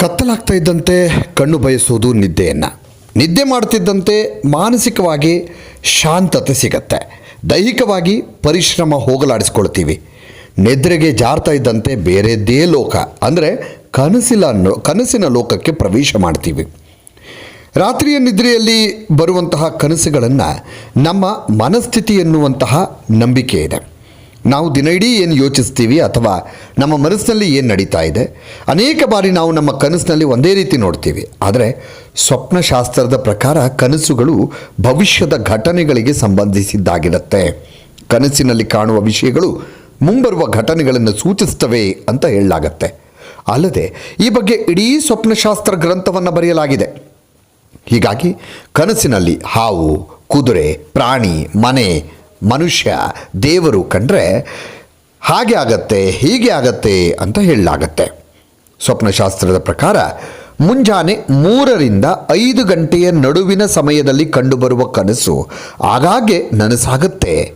ಕತ್ತಲಾಗ್ತಾ ಇದ್ದಂತೆ ಕಣ್ಣು ಬಯಸುವುದು ನಿದ್ದೆಯನ್ನು. ನಿದ್ದೆ ಮಾಡ್ತಿದ್ದಂತೆ ಮಾನಸಿಕವಾಗಿ ಶಾಂತತೆ ಸಿಗತ್ತೆ. ದೈಹಿಕವಾಗಿ ಪರಿಶ್ರಮ ಹೋಗಲಾಡಿಸ್ಕೊಳ್ತೀವಿ. ನಿದ್ರೆಗೆ ಜಾರ್ತಾ ಇದ್ದಂತೆ ಬೇರೆದ್ದೇ ಲೋಕ. ಅಂದರೆ ಕನಸಿಲ ಕನಸಿನ ಲೋಕಕ್ಕೆ ಪ್ರವೇಶ ಮಾಡ್ತೀವಿ. ರಾತ್ರಿಯ ನಿದ್ರೆಯಲ್ಲಿ ಬರುವಂತಹ ಕನಸುಗಳನ್ನು ನಮ್ಮ ಮನಸ್ಥಿತಿ ಎನ್ನುವಂತಹ ನಂಬಿಕೆ ಇದೆ. ನಾವು ದಿನ ಇಡೀ ಏನು ಯೋಚಿಸ್ತೀವಿ ಅಥವಾ ನಮ್ಮ ಮನಸ್ಸಿನಲ್ಲಿ ಏನು ನಡೀತಾ ಇದೆ? ಅನೇಕ ಬಾರಿ ನಾವು ನಮ್ಮ ಕನಸಿನಲ್ಲಿ ಒಂದೇ ರೀತಿ ನೋಡ್ತೀವಿ. ಆದರೆ ಸ್ವಪ್ನಶಾಸ್ತ್ರದ ಪ್ರಕಾರ ಕನಸುಗಳು ಭವಿಷ್ಯದ ಘಟನೆಗಳಿಗೆ ಸಂಬಂಧಿಸಿದ್ದಾಗಿರುತ್ತೆ. ಕನಸಿನಲ್ಲಿ ಕಾಣುವ ವಿಷಯಗಳು ಮುಂಬರುವ ಘಟನೆಗಳನ್ನು ಸೂಚಿಸ್ತವೆ ಅಂತ ಹೇಳಲಾಗತ್ತೆ. ಅಲ್ಲದೆ ಈ ಬಗ್ಗೆ ಇಡೀ ಸ್ವಪ್ನಶಾಸ್ತ್ರ ಗ್ರಂಥವನ್ನು ಬರೆಯಲಾಗಿದೆ. ಹೀಗಾಗಿ ಕನಸಿನಲ್ಲಿ ಹಾವು, ಕುದುರೆ, ಪ್ರಾಣಿ, ಮನೆ ಮನುಷ್ಯ ದೇವರು ಕಂಡ್ರೆ ಹಾಗೆ ಆಗತ್ತೆ, ಹೀಗೆ ಆಗತ್ತೆ ಅಂತ ಹೇಳಲಾಗತ್ತೆ. ಸ್ವಪ್ನಶಾಸ್ತ್ರದ ಪ್ರಕಾರ ಮುಂಜಾನೆ ಮೂರರಿಂದ ಐದು ಗಂಟೆಯ ನಡುವಿನ ಸಮಯದಲ್ಲಿ ಕಂಡುಬರುವ ಕನಸು ಆಗಾಗ್ಗೆ ನನಸಾಗುತ್ತೆ.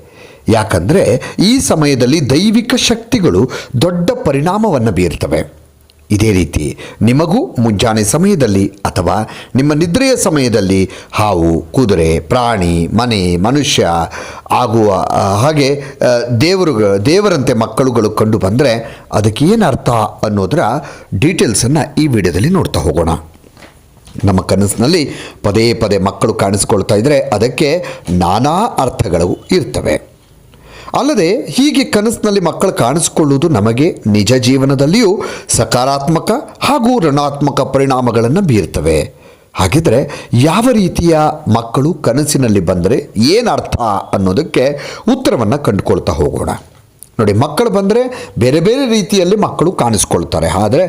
ಯಾಕಂದರೆ ಈ ಸಮಯದಲ್ಲಿ ದೈವಿಕ ಶಕ್ತಿಗಳು ದೊಡ್ಡ ಪರಿಣಾಮವನ್ನು ಬೀರ್ತವೆ. ಇದೇ ರೀತಿ ನಿಮಗೂ ಮುಂಜಾನೆ ಸಮಯದಲ್ಲಿ ಅಥವಾ ನಿಮ್ಮ ನಿದ್ರೆಯ ಸಮಯದಲ್ಲಿ ಹಾವು, ಕುದುರೆ, ಪ್ರಾಣಿ, ಮನೆ, ಮನುಷ್ಯ ಆಗುವ ಹಾಗೆ ದೇವರುಗಳು ದೇವರು ದೇವರಂತೆ ಮಕ್ಕಳುಗಳು ಕಂಡು ಬಂದರೆ ಅದಕ್ಕೆ ಏನು ಅರ್ಥ ಅನ್ನೋದರ ಡೀಟೇಲ್ಸನ್ನು ಈ ವಿಡಿಯೋದಲ್ಲಿ ನೋಡ್ತಾ ಹೋಗೋಣ. ನಮ್ಮ ಕನಸಿನಲ್ಲಿ ಪದೇ ಪದೇ ಮಕ್ಕಳು ಕಾಣಿಸ್ಕೊಳ್ತಾ ಇದ್ದರೆ ಅದಕ್ಕೆ ನಾನಾ ಅರ್ಥಗಳು ಇರ್ತವೆ. ಅಲ್ಲದೆ ಹೀಗೆ ಕನಸಿನಲ್ಲಿ ಮಕ್ಕಳು ಕಾಣಿಸಿಕೊಳ್ಳುವುದು ನಮಗೆ ನಿಜ ಜೀವನದಲ್ಲಿಯೂ ಸಕಾರಾತ್ಮಕ ಹಾಗೂ ಋಣಾತ್ಮಕ ಪರಿಣಾಮಗಳನ್ನು ಬೀರ್ತವೆ ಹಾಗಿದ್ರೆ ಯಾವ ರೀತಿಯ ಮಕ್ಕಳು ಕನಸಿನಲ್ಲಿ ಬಂದರೆ ಏನು ಅರ್ಥ ಅನ್ನೋದಕ್ಕೆ ಉತ್ತರವನ್ನು ಕಂಡುಕೊಳ್ತಾ ಹೋಗೋಣ. ನೋಡಿ, ಮಕ್ಕಳು ಬಂದರೆ ಬೇರೆ ಬೇರೆ ರೀತಿಯಲ್ಲಿ ಮಕ್ಕಳು ಕಾಣಿಸ್ಕೊಳ್ತಾರೆ. ಆದರೆ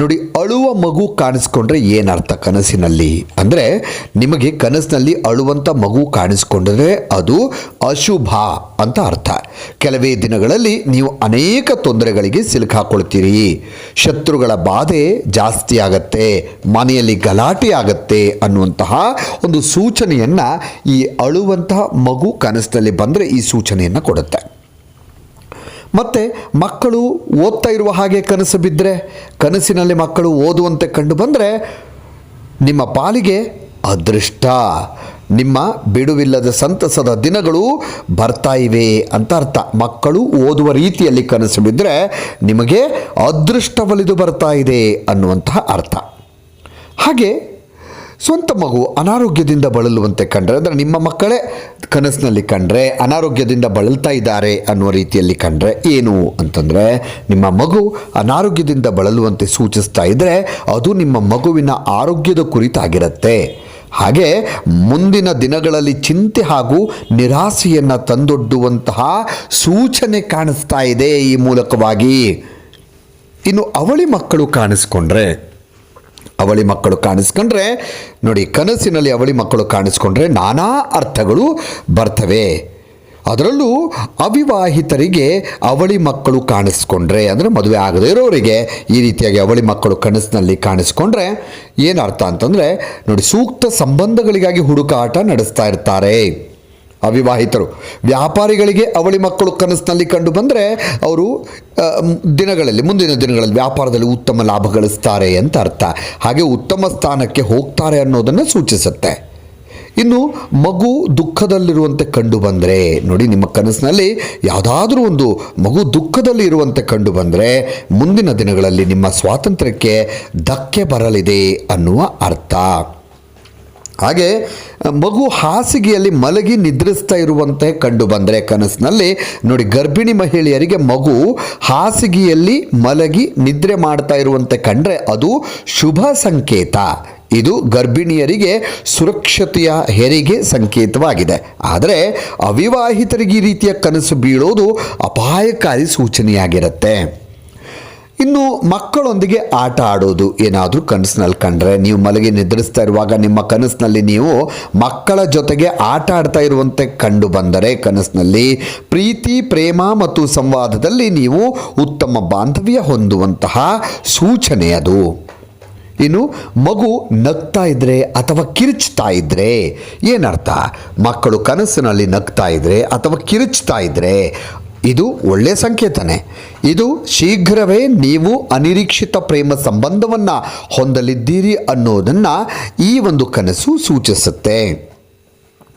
ನೋಡಿ, ಅಳುವ ಮಗು ಕಾಣಿಸ್ಕೊಂಡ್ರೆ ಏನರ್ಥ ಕನಸಿನಲ್ಲಿ? ಅಂದರೆ ನಿಮಗೆ ಕನಸಿನಲ್ಲಿ ಅಳುವಂಥ ಮಗು ಕಾಣಿಸ್ಕೊಂಡ್ರೆ ಅದು ಅಶುಭ ಅಂತ ಅರ್ಥ. ಕೆಲವೇ ದಿನಗಳಲ್ಲಿ ನೀವು ಅನೇಕ ತೊಂದರೆಗಳಿಗೆ ಸಿಲುಕಾಕೊಳ್ತೀರಿ ಶತ್ರುಗಳ ಬಾಧೆ ಜಾಸ್ತಿ ಆಗತ್ತೆ, ಮನೆಯಲ್ಲಿ ಗಲಾಟೆ ಆಗತ್ತೆ ಅನ್ನುವಂತಹ ಒಂದು ಸೂಚನೆಯನ್ನು ಈ ಅಳುವಂತಹ ಮಗು ಕನಸಿನಲ್ಲಿ ಬಂದರೆ ಈ ಸೂಚನೆಯನ್ನು ಕೊಡುತ್ತೆ. ಮತ್ತು ಮಕ್ಕಳು ಓದ್ತಾ ಇರುವ ಹಾಗೆ ಕನಸು ಬಿದ್ದರೆ ಕನಸಿನಲ್ಲಿ ಮಕ್ಕಳು ಓದುವಂತೆ ಕಂಡು ಬಂದರೆ ನಿಮ್ಮ ಪಾಲಿಗೆ ಅದೃಷ್ಟ. ನಿಮ್ಮ ಬಿಡುವಿಲ್ಲದ ಸಂತಸದ ದಿನಗಳು ಬರ್ತಾ ಇವೆ ಅಂತ ಅರ್ಥ. ಮಕ್ಕಳು ಓದುವ ರೀತಿಯಲ್ಲಿ ಕನಸು ಬಿದ್ದರೆ ನಿಮಗೆ ಅದೃಷ್ಟ ಒಲಿದು ಬರ್ತಾ ಇದೆ ಅನ್ನುವಂತಹ ಅರ್ಥ. ಹಾಗೆ ಸ್ವಂತ ಮಗು ಅನಾರೋಗ್ಯದಿಂದ ಬಳಲುವಂತೆ ಕಂಡರೆ, ಅಂದರೆ ನಿಮ್ಮ ಮಕ್ಕಳೇ ಕನಸಿನಲ್ಲಿ ಕಂಡರೆ, ಅನಾರೋಗ್ಯದಿಂದ ಬಳಲ್ತಾ ಇದ್ದಾರೆ ಅನ್ನುವ ರೀತಿಯಲ್ಲಿ ಕಂಡರೆ ಏನು ಅಂತಂದರೆ, ನಿಮ್ಮ ಮಗು ಅನಾರೋಗ್ಯದಿಂದ ಬಳಲುವಂತೆ ಸೂಚಿಸ್ತಾ ಇದ್ದರೆ ಅದು ನಿಮ್ಮ ಮಗುವಿನ ಆರೋಗ್ಯದ ಕುರಿತಾಗಿರುತ್ತೆ. ಹಾಗೆ ಮುಂದಿನ ದಿನಗಳಲ್ಲಿ ಚಿಂತೆ ಹಾಗೂ ನಿರಾಸೆಯನ್ನು ತಂದೊಡ್ಡುವಂತಹ ಸೂಚನೆ ಕಾಣಿಸ್ತಾ ಇದೆ ಈ ಮೂಲಕವಾಗಿ. ಇನ್ನು ಅವಳಿ ಮಕ್ಕಳು ಕಾಣಿಸ್ಕೊಂಡ್ರೆ ಅವಳಿ ಮಕ್ಕಳು ಕಾಣಿಸ್ಕೊಂಡ್ರೆ, ನೋಡಿ, ಕನಸಿನಲ್ಲಿ ಅವಳಿ ಮಕ್ಕಳು ಕಾಣಿಸ್ಕೊಂಡ್ರೆ ನಾನಾ ಅರ್ಥಗಳು ಬರ್ತವೆ. ಅದರಲ್ಲೂ ಅವಿವಾಹಿತರಿಗೆ ಅವಳಿ ಮಕ್ಕಳು ಕಾಣಿಸ್ಕೊಂಡ್ರೆ, ಅಂದರೆ ಮದುವೆ ಆಗದೇ ಇರೋರಿಗೆ ಈ ರೀತಿಯಾಗಿ ಅವಳಿ ಮಕ್ಕಳು ಕನಸಿನಲ್ಲಿ ಕಾಣಿಸ್ಕೊಂಡ್ರೆ ಏನು ಅರ್ಥ ಅಂತಂದರೆ, ನೋಡಿ, ಸೂಕ್ತ ಸಂಬಂಧಗಳಿಗಾಗಿ ಹುಡುಕಾಟ ನಡೆಸ್ತಾ ಇರ್ತಾರೆ. ಅವಿವಾಹಿತರು. ವ್ಯಾಪಾರಿಗಳಿಗೆ ಅವಳಿ ಮಕ್ಕಳು ಕನಸಿನಲ್ಲಿ ಕಂಡು ಬಂದರೆ ಅವರು ದಿನಗಳಲ್ಲಿ, ಮುಂದಿನ ದಿನಗಳಲ್ಲಿ ವ್ಯಾಪಾರದಲ್ಲಿ ಉತ್ತಮ ಲಾಭ ಗಳಿಸ್ತಾರೆ ಅಂತ ಅರ್ಥ. ಹಾಗೆ ಉತ್ತಮ ಸ್ಥಾನಕ್ಕೆ ಹೋಗ್ತಾರೆ ಅನ್ನೋದನ್ನು ಸೂಚಿಸುತ್ತೆ. ಇನ್ನು ಮಗು ದುಃಖದಲ್ಲಿರುವಂತೆ ಕಂಡು ಬಂದರೆ, ನೋಡಿ ನಿಮ್ಮ ಕನಸಿನಲ್ಲಿ ಯಾವುದಾದ್ರೂ ಒಂದು ಮಗು ದುಃಖದಲ್ಲಿ ಇರುವಂತೆ ಕಂಡು ಬಂದರೆ, ಮುಂದಿನ ದಿನಗಳಲ್ಲಿ ನಿಮ್ಮ ಸ್ವಾತಂತ್ರ್ಯಕ್ಕೆ ಧಕ್ಕೆ ಬರಲಿದೆ ಅನ್ನುವ ಅರ್ಥ. ಹಾಗೆ, ಮಗು ಹಾಸಿಗೆಯಲ್ಲಿ ಮಲಗಿ ನಿದ್ರಿಸ್ತಾ ಇರುವಂತೆ ಕಂಡು ಬಂದರೆ ಕನಸಿನಲ್ಲಿ. ನೋಡಿ, ಗರ್ಭಿಣಿ ಮಹಿಳೆಯರಿಗೆ ಮಗು ಹಾಸಿಗೆಯಲ್ಲಿ ಮಲಗಿ ನಿದ್ರೆ ಮಾಡ್ತಾ ಇರುವಂತೆ ಕಂಡ್ರೆ ಅದು ಶುಭ ಸಂಕೇತ. ಇದು ಗರ್ಭಿಣಿಯರಿಗೆ ಸುರಕ್ಷತೆಯ ಹೆರಿಗೆ ಸಂಕೇತವಾಗಿದೆ. ಆದರೆ, ಅವಿವಾಹಿತರಿಗೆ ಈ ರೀತಿಯ ಕನಸು ಬೀಳೋದು ಅಪಾಯಕಾರಿ ಸೂಚನೆಯಾಗಿರುತ್ತೆ. ಇನ್ನು ಮಕ್ಕಳೊಂದಿಗೆ ಆಟ ಆಡೋದು ಏನಾದರೂ ಕನಸಿನಲ್ಲಿ ಕಂಡ್ರೆ ನೀವು ಮಲಗಿ ನಿದ್ರಿಸ್ತಾ ಇರುವಾಗ ನಿಮ್ಮ ಕನಸಿನಲ್ಲಿ ನೀವು ಮಕ್ಕಳ ಜೊತೆಗೆ ಆಟ ಆಡ್ತಾ ಇರುವಂತೆ ಕಂಡು ಬಂದರೆ ಕನಸಿನಲ್ಲಿ ಪ್ರೀತಿ, ಪ್ರೇಮ ಮತ್ತು ಸಂವಾದದಲ್ಲಿ ನೀವು ಉತ್ತಮ ಬಾಂಧವ್ಯ ಹೊಂದುವಂತಹ ಸೂಚನೆ ಅದು. ಇನ್ನು ಮಗು ನಗ್ತಾ ಇದ್ರೆ ಅಥವಾ ಕಿರುಚ್ತಾ ಇದ್ರೆ ಏನರ್ಥ? ಮಕ್ಕಳು ಕನಸಿನಲ್ಲಿ ನಗ್ತಾ ಇದ್ರೆ ಅಥವಾ ಕಿರುಚ್ತಾ ಇದ್ರೆ ಇದು ಒಳ್ಳೆಯ ಸಂಕೇತನೆ. ಇದು ಶೀಘ್ರವೇ ನೀವು ಅನಿರೀಕ್ಷಿತ ಪ್ರೇಮ ಸಂಬಂಧವನ್ನು ಹೊಂದಲಿದ್ದೀರಿ ಅನ್ನೋದನ್ನು ಈ ಒಂದು ಕನಸು ಸೂಚಿಸುತ್ತೆ.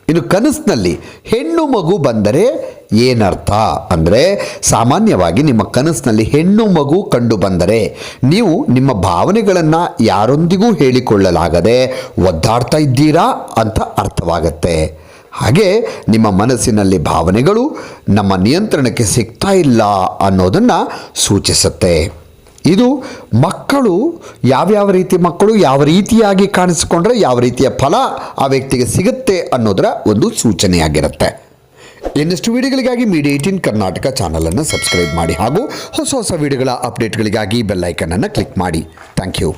ಇನ್ನು ಕನಸಿನಲ್ಲಿ ಹೆಣ್ಣು ಮಗು ಬಂದರೆ ಏನರ್ಥ? ಅಂದರೆ ಸಾಮಾನ್ಯವಾಗಿ ನಿಮ್ಮ ಕನಸಿನಲ್ಲಿ ಹೆಣ್ಣು ಮಗು ಕಂಡು ಬಂದರೆ ನೀವು ನಿಮ್ಮ ಭಾವನೆಗಳನ್ನು ಯಾರೊಂದಿಗೂ ಹೇಳಿಕೊಳ್ಳಲಾಗದೆ ಒದ್ದಾಡ್ತಾ ಇದ್ದೀರಾ ಅಂತ ಅರ್ಥವಾಗತ್ತೆ. ಹಾಗೆ ನಿಮ್ಮ ಮನಸ್ಸಿನಲ್ಲಿ ಭಾವನೆಗಳು ನಮ್ಮ ನಿಯಂತ್ರಣಕ್ಕೆ ಸಿಗ್ತಾ ಇಲ್ಲ ಅನ್ನೋದನ್ನು ಸೂಚಿಸುತ್ತೆ. ಇದು ಮಕ್ಕಳು ಯಾವ್ಯಾವ ರೀತಿ ಮಕ್ಕಳು ಯಾವ ರೀತಿಯಾಗಿ ಕಾಣಿಸಿಕೊಂಡ್ರೆ ಯಾವ ರೀತಿಯ ಫಲ ಆ ವ್ಯಕ್ತಿಗೆ ಸಿಗುತ್ತೆ ಅನ್ನೋದರ ಒಂದು ಸೂಚನೆಯಾಗಿರುತ್ತೆ. ಇನ್ನಷ್ಟು ವಿಡಿಯೋಗಳಿಗಾಗಿ ಮೀಡಿಯಾ ಏಟಿನ್ ಕರ್ನಾಟಕ ಚಾನಲನ್ನು ಸಬ್ಸ್ಕ್ರೈಬ್ ಮಾಡಿ ಹಾಗೂ ಹೊಸ ಹೊಸ ವಿಡಿಯೋಗಳ ಅಪ್ಡೇಟ್ಗಳಿಗಾಗಿ ಬೆಲ್ಲೈಕನನ್ನು ಕ್ಲಿಕ್ ಮಾಡಿ. Thank you.